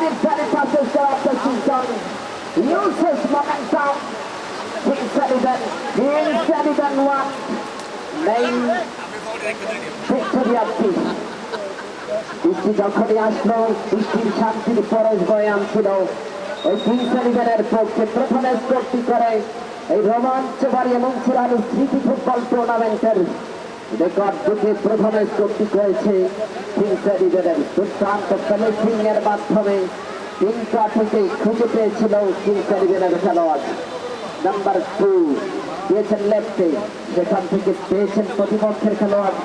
Very, very passes for of the season. Uses momentum. King Sullivan. King Sullivan won. Main Pick victory of peace. বৃষ্টি যখনই আসলো বৃষ্টির শান্তির পরশ বয়ে আনছিল ওই কিংস ইলেভেনের পক্ষে প্রথমে স্কোরটি করে এই রোমাঞ্চবাড়ি এবং চূড়ানো স্মৃতি ফুটবল টুর্নামেন্টের রেকর্ড বুকে প্রথমে স্কোরটি করেছে কিংস ইলেভেনের দুর্দান্ত ফিনিশিং এর মাধ্যমে। তিনটা থেকে খুঁজে পেয়েছিল কিংস ইলেভেনের খেলোয়াড়। নাম্বার টু দিয়েছেন লেফটে সেখান থেকে পেয়েছেন প্রতিপক্ষের খেলোয়াড়।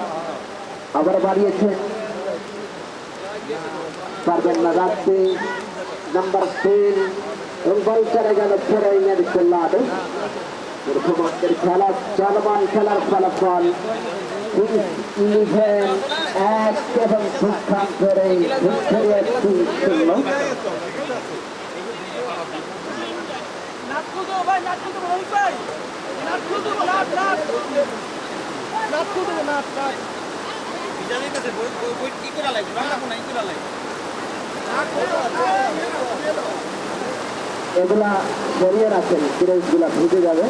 আবার বাড়িয়েছেন পারবেন না রাখতে। নাম্বার তিন এবং চলে গেল ফেরাইনের কল্যাণে প্রথমার্ধের খেলা, চলমান খেলার ফলাফল। ইলেভেন এক এবং সুখান করে একটি শূন্য এগুলা সরিয়ে রাখেনগুলা ভিজে যাবে।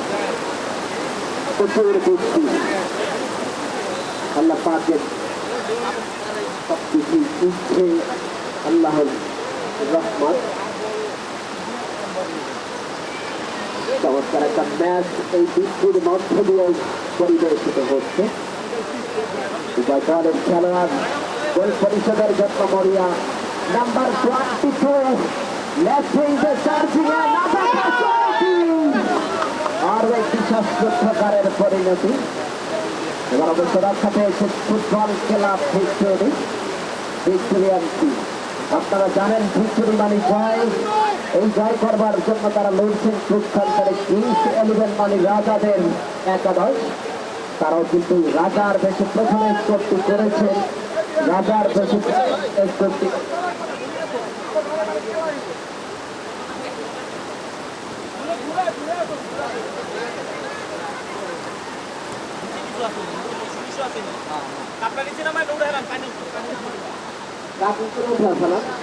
প্রচুর বৃষ্টি আল্লাহ পাকের সব কিছু ইচ্ছে আল্লাহর রহমত। চমৎকার একটা ম্যাচ এই বৃষ্টির মধ্য দিয়ে পরিবেশিত হচ্ছে। উভয় দলের খেলোয়াড়, গোল পরিষদের জন্য মরিয়া নাম্বার টোয়েন্টি টু লেফটিং দ্য চার্জিং আরও একটি শ্বাসরুদ্ধকারের পরিণতি। এবার অবশ্য পেয়েছে ফুটবল ক্লাব ভিক্টোরি ভিক্টোরিয়ানটি আপনারা জানেন ভিক্টোরি মানে জয়। এই জয় করবার জন্য তারা লড়ছেন পক্ষান্তরে কিংস এলিভেন মানে রাজাদের একাদশ। তারাও কিন্তু রাজার বেশি প্রথমে স্কোরটি করেছেন রাজার বেশি স্কোরটি আপনার নিচে নামায় উঠে হেলাম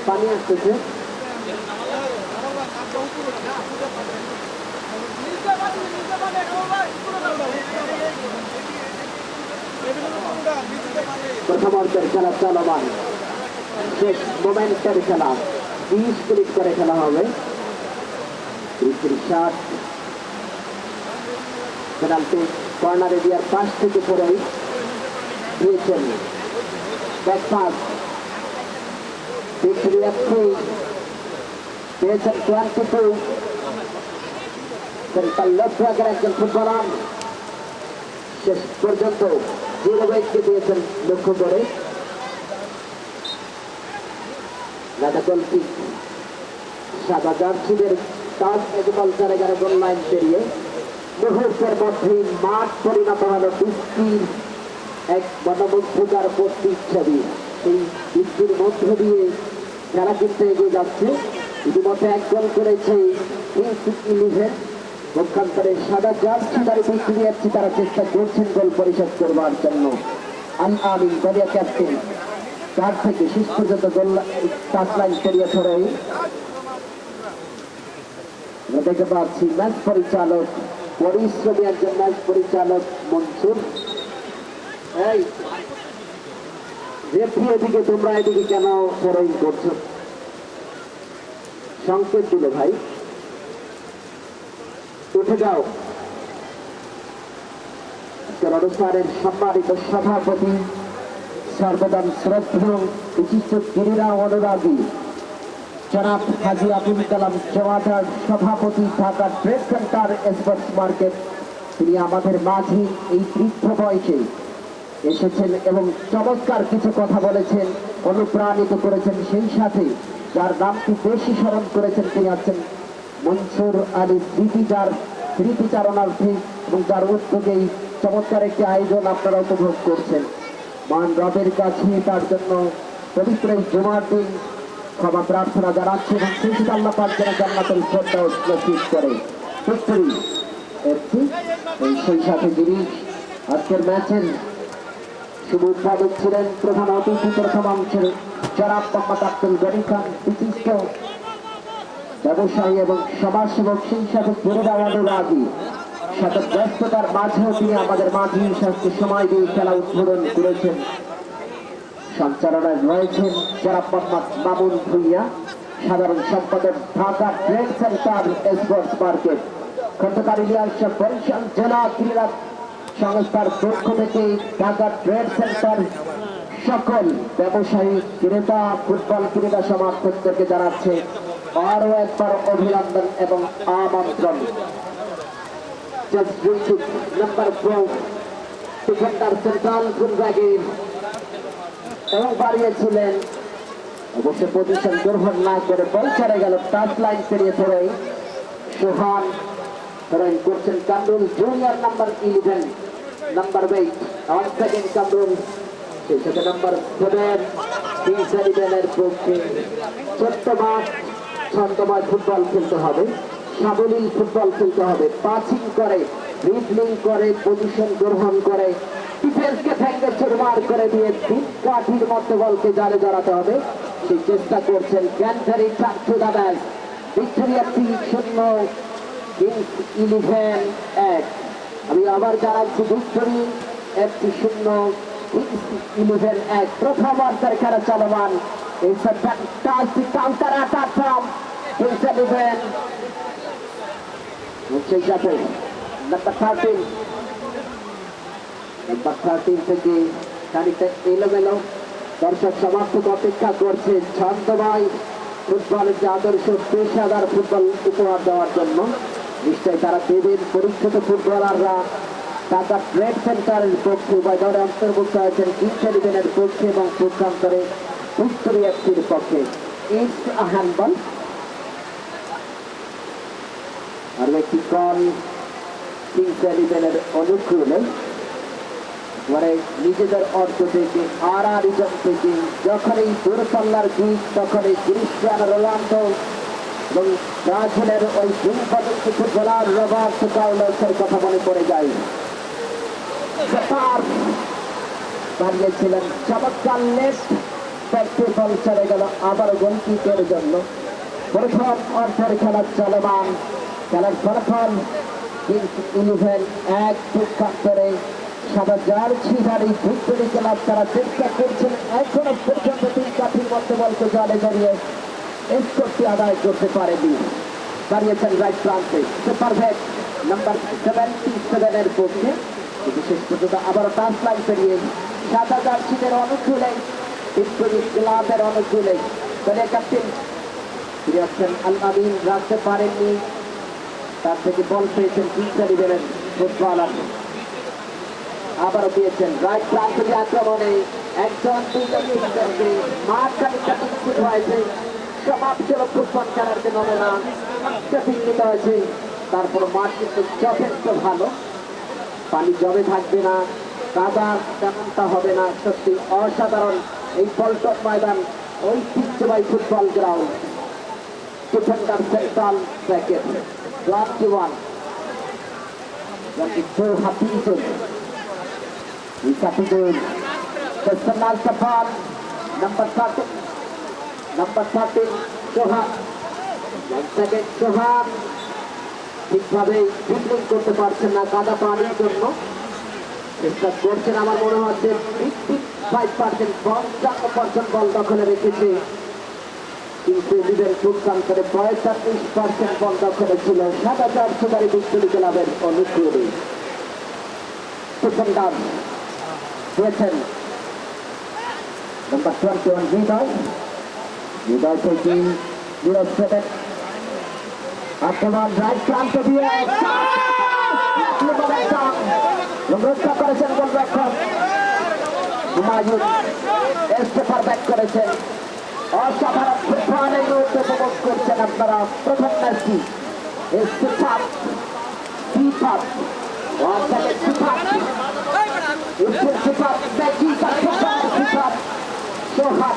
পানি আসতেছে প্রথমার্ধের খেলা চলমান শেষ মোমেন্টের খেলা বিশ মিনিট করে খেলা হবে পেনাল্টি কর্নার এরিয়ার পাশ থেকে পড়েই দিয়েছেন ব্যাক পাস ভিক্টোরিয়া থ্রি পেয়েছেন টোয়েন্টি টু সেন্ট্রাল লেফট ব্যাকের একজন ফুটবলার শেষ পর্যন্ত জিরো ব্যক্তি দিয়েছেন লক্ষ্য করে রাজা গোলটি সাদা জার্সিদের তাজ এজমাল জায়গার গোল লাইন পেরিয়ে মুহূর্তের মধ্যেই মাঠ পরিণত হলো বৃষ্টির এক মনোমুগ্ধকার প্রতীক ছবি সেই বৃষ্টির মধ্য দিয়ে যারা কিন্তু এগিয়ে যাচ্ছে, ইতিমধ্যে এক গোল করেছে কিংস পক্ষান্তরে সাদা জার্সি তারা বৃষ্টি যাচ্ছে তারা চেষ্টা করছেন গোল পরিশোধ করবার জন্য। আল আমিন দলিয়া ক্যাপ্টেন তার থেকে শেষ পর্যন্ত গোল টাচ লাইন ধরে আমরা দেখতে পাচ্ছি ম্যাচ পরিচালক, পরিশ্রমী একজন ম্যাচ পরিচালক মনসুর। রেফি এদিকে তোমরা এদিকে কেন ফরইং করছ? সংকেত দিলে ভাই। উঠে যাও। অনুষ্ঠানের সম্মানিত সভাপতি সর্বদান শ্রদ্ধেয় বিশিষ্ট ক্রীড়া অনুরাগী। জনাব হাজি আবুল কালাম জমাদার সভাপতি Dhaka trade centre sports market. তিনি আমাদের মাঝে এই বৃদ্ধ বয়সে এসেছেন এবং চমৎকার কিছু কথা বলেছেন, অনুপ্রাণিত করেছেন সেই সাথে যার নামটি বেশি স্মরণ করেছেন তিনি আছেন মনসুর আলী স্মৃতি যার স্মৃতিচারণার্থে এবং যার উদ্যোগেই চমৎকার একটি আয়োজন আপনারা উপভোগ করছেন। মান রবের কাছে তার জন্য পবিত্র এই জুমার দিন ক্ষমা প্রার্থনা জানাচ্ছে এবং খুশি আল্লাহ পাক যেন জান্নাতের শ্রদ্ধা নসিব করে। সত্যি সেই সাথে জিনিস আজকের ম্যাচের শুভ উদ্বোধক ছিলেন প্রধান অতিথি প্রথম অংশের জনাব মোহাম্মদ আব্দুল বিশিষ্ট ব্যবসায়ী এবং সমাজসেবক, সেই সাথে অনুরাগী সাথে ব্যস্ততার মাঝেও তিনি আমাদের মাঝে স্বাস্থ্য সময় দিয়ে খেলা উদ্বোধন করেছেন। সঞ্চালনায় রয়েছেন জনাব মোহাম্মদ মামুন ভুইয়া, সাধারণ সম্পাদক Dhaka trade centre sports market. Khandakar Ilias, Barishal জেলা ক্রীড়া সংস্থার পক্ষ থেকে ঢাকা ট্রেড সেন্টার সকল ব্যবসায়ী, ক্রেতা, ফুটবল ক্রীড়া সমর্থকদেরকে জানাচ্ছে, আরও একবার অভিনন্দন এবং আমন্ত্রণ। সেন্ট্রাল এবং বাড়িয়েছিলেন, অবশ্য পজিশন করে বল গেল টাচ লাইন পেরিয়ে ধরে সোহান ধরেন করছেন Kamrul junior number eleven number eight one second Kamrul সেই সাথে নাম্বার সেভেন কিংস ইলেভেনের পক্ষে ছোট্ট মাঠ ছন্দময় ফুটবল খেলতে হবে সাবলীল ফুটবল খেলতে হবে পাসিং করে ড্রিবলিং করে পজিশন গ্রহণ করে. ডিফেন্সকে ভেঙে চুরমার করে দিয়ে তিন কাঠির বলকে জালে জড়াতে হবে। সেই চেষ্টা করছেন ক্যান্সারি চারটু দাদাস ভিক্টোরিয়া তিন শূন্য। এক। আমি আবার জানাচ্ছি ভিক্টোরি একটি শূন্য ইলেভেন এক। প্রথম অর্থের খেলা চলমান। দর্শক সমর্থক অপেক্ষা করছে ছন্দময়। ফুটবলের যে আদর্শ পেশাদার ফুটবল উপহার দেওয়ার জন্য। নিশ্চয়ই তারা দেবেন পরীক্ষিত ফুটবলাররা ঢাকা ট্রেড সেন্টারের পক্ষে উভয় দলে অন্তর্ভুক্ত হয়েছেন ইলেভেনের পক্ষে এবং পক্ষান্তরে ভিক্টোরি এফসির পক্ষে। ইটস আ হ্যান্ডবল আর একটি কল ইলেভেনের অনুকূলে। মানে নিজেদের অর্থ থেকে আর আর থেকে দূরপাল্লার দিক ক্রিস্টিয়ানো রোনাল্ডো এবং ব্রাজিলের ওই ফুটবলার রবার্ট কার্লোসের কথা মনে পড়ে যায়। সেটার দাঁড়িয়েছিলেন চমৎকার ব্যাটে বল চলে গেল আবার গোলকিকের জন্য। প্রথম অর্থের খেলা চলমান। খেলার ফলাফল ইলেভেন এক পক্ষান্তরে সাদা জার্সি ধারী ভিক্টোরি ক্লাব তারা চেষ্টা করছেন। এখনও পর্যন্ত তিন কাঠির মধ্যে বলকে জলে জড়িয়ে স্কোরটি আদায় করতে পারেনি। দাঁড়িয়েছেন রাইট প্রান্তে। সুপার ভেট নাম্বার সেভেন্টি সেভেনের পক্ষে। কিন্তু শেষ পর্যন্ত আবারও টাচ লাইন পেরিয়ে সাদা জার্সিদের অনুকূলে ভিক্টোরি ক্লাবের অনুকূলে দলের ক্যাপ্টেন ফিরে আসছেন আল রাখতে পারেননি। তার থেকে বল পেয়েছেন কিংসার ইভেনের ফুটবলার। আবারও দিয়েছেন রাইট প্রান্ত আক্রমণে একজন কিংসারকে মাঠ খানিকটা হয়েছে। সমাপ্ত হলো ফুটবল খেলার জন্য হবে না ট্রাফিক নিতে হয়েছে। তারপর মাঠ কিন্তু যথেষ্ট ভালো। পানি জমে থাকবে না। কাদা তেমনটা হবে না। সত্যি অসাধারণ এই পল্টন ময়দান ঐতিহ্যবাহী football ground. Defender central bracket. Twenty one twenty two Hafizul Safar Number 13 Number 13 Sohan One second Sohan ঠিকভাবে ড্রিবলিং করতে পারছেন না কাদা পানির জন্য। চেষ্টা করছেন, আমার মনে হচ্ছে ফাইভ পার্সেন্ট পঞ্চান্ন পার্সেন্ট বল দখলে রেখেছে। কিন্তু লিডের ফুটকান্তরে পঁয়তাল্লিশ পার্সেন্ট বল দখলে ছিল। সাত হাজার সুপারি ভিক্টোরি ক্লাবের অনুকূলে। সেকেন্ডার দিয়েছেন নাম্বার টোয়েন্টি ওয়ান থেকে জিরো সেভেন আক্রমণ রাইট প্রান্ত দিয়ে রক্ষা করেছেন গোলরক্ষক। হুমায়ুন এস্টেফার ব্যাক করেছেন অসাধারণ ফুটবল এই মুহূর্তে উপভোগ করছেন আপনারা। প্রথম ম্যাচটি এস্টেফার keeper one second keeper Untuk cepat bagi cepat cepat